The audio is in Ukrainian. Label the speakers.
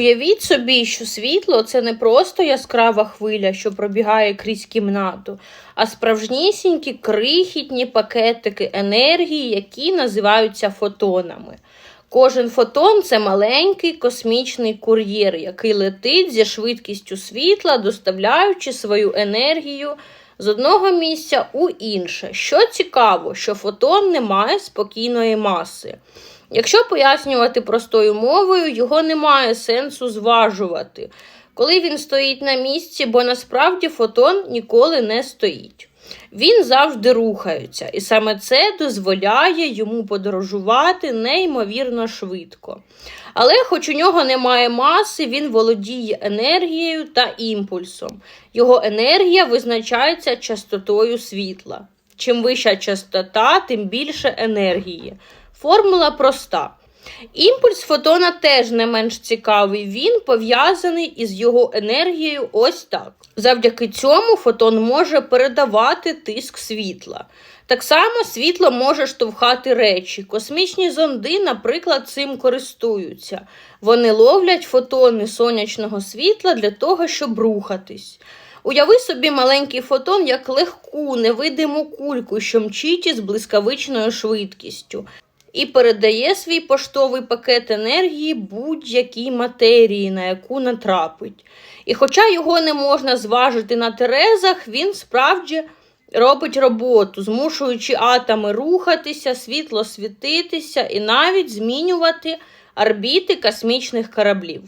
Speaker 1: Уявіть собі, що світло це не просто яскрава хвиля, що пробігає крізь кімнату, а справжнісінькі крихітні пакетики енергії, які називаються фотонами. Кожен фотон це маленький космічний кур'єр, який летить зі швидкістю світла, доставляючи свою енергію з одного місця у інше. Що цікаво, що фотон не має спокійної маси. Якщо пояснювати простою мовою, його немає сенсу зважувати, коли він стоїть на місці, бо насправді фотон ніколи не стоїть. Він завжди рухається, і саме це дозволяє йому подорожувати неймовірно швидко. Але, хоч у нього немає маси, він володіє енергією та імпульсом. Його енергія визначається частотою світла. Чим вища частота, тим більше енергії. Формула проста. Імпульс фотона теж не менш цікавий. Він пов'язаний із його енергією ось так. Завдяки цьому фотон може передавати тиск світла. Так само світло може штовхати речі. Космічні зонди, наприклад, цим користуються. Вони ловлять фотони сонячного світла для того, щоб рухатись. Уяви собі маленький фотон як легку, невидиму кульку, що мчить із блискавичною швидкістю і передає свій поштовий пакет енергії будь-якій матерії, на яку натрапить. І хоча його не можна зважити на терезах, він справді робить роботу, змушуючи атоми рухатися, світло світитися і навіть змінювати орбіти космічних кораблів.